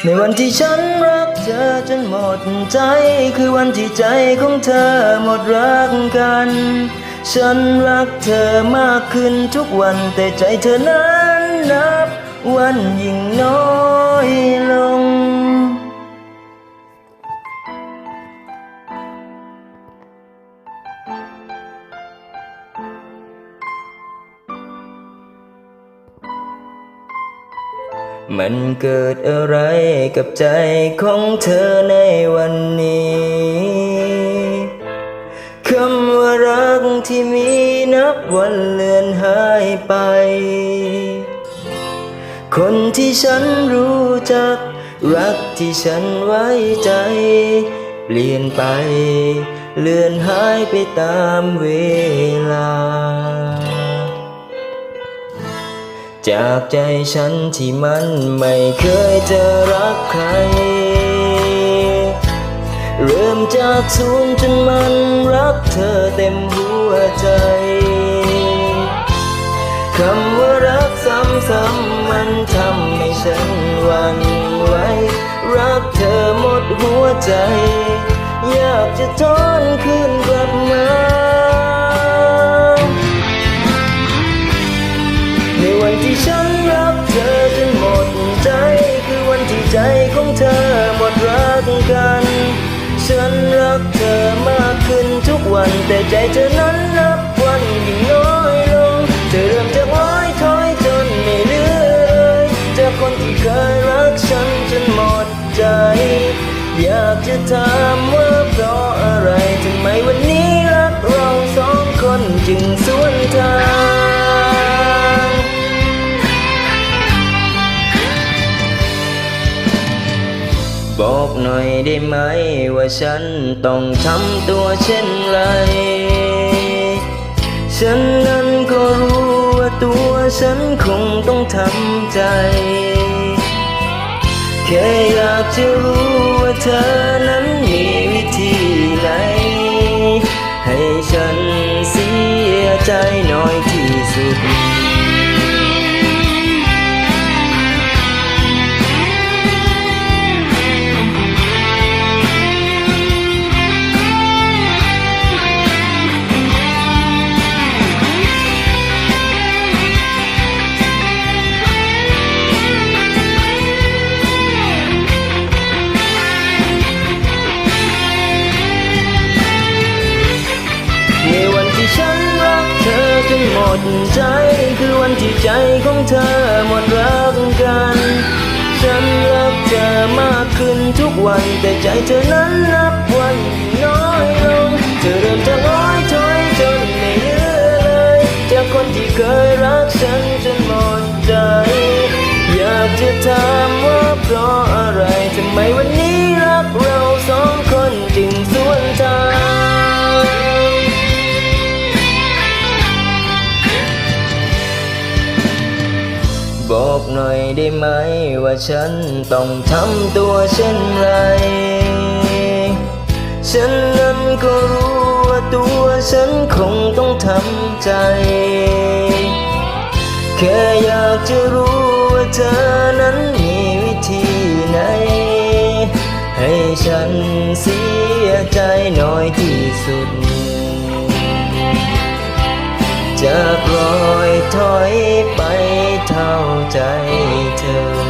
ในวันที่ฉันรักเธอจนหมดใจ คือวันที่ใจของเธอหมดรักกัน ฉันรักเธอมากขึ้นทุกวันแต่ใจเธอนั้นนับ วันยิ่งน้อยลง มันเกิดอะไรกับใจของเธอในวันนี้คำว่ารักที่มีนับวันเลือนหายไป คนที่ฉันรู้จัก รักที่ฉันไว้ใจ เปลี่ยนไป เลือนหายไปตามเวลา จากใจฉันที่มันไม่เคยจะรักใคร เริ่มจากศูนย์จนมันรักเธอเต็มหัวใจ คำว่ารักซ้ำๆมันทำให้ฉันหวันไหวรักเธอหมดหัวใจ อยากจะทอนคืนกลับมา ที่ฉันรักเธอจนหมดใจ คือวันที่ใจของเธอหมดรักกัน ฉันรักเธอมากขึ้นทุกวัน แต่ใจเธอนั้นนับวันยิ่งน้อยลง เธอเริ่มจะอ้อยถอยจนไม่เหลือเลยจากคนที่เคยรักฉันจนหมดใจ อยากจะถามว่า บอกหน่อยได้ไหมว่าฉันต้องทำตัวเช่นไร ฉันนั้นก็รู้ว่าตัวฉันคงต้องทำใจ แค่อยากจะรู้ว่าเธอนั้น ดใจคือวันที่ใจของเธอหมดรักกัน ฉันรักเธอมากขึ้นทุกวันแต่ใจเธอนั้นนับวันยิ่น้อยลง เธอเริ่มจะ บอกหน่อยได้ไหม ว่าฉันต้องทำตัวเช่นไร ฉันนั้นก็รู้ว่าตัวฉันคงต้องทำใจ แค่อยากจะรู้ว่าเธอนั้นมีวิธีไหน ให้ฉันเสียใจน้อยที่สุดจากรอยถอยไป ใจเธอ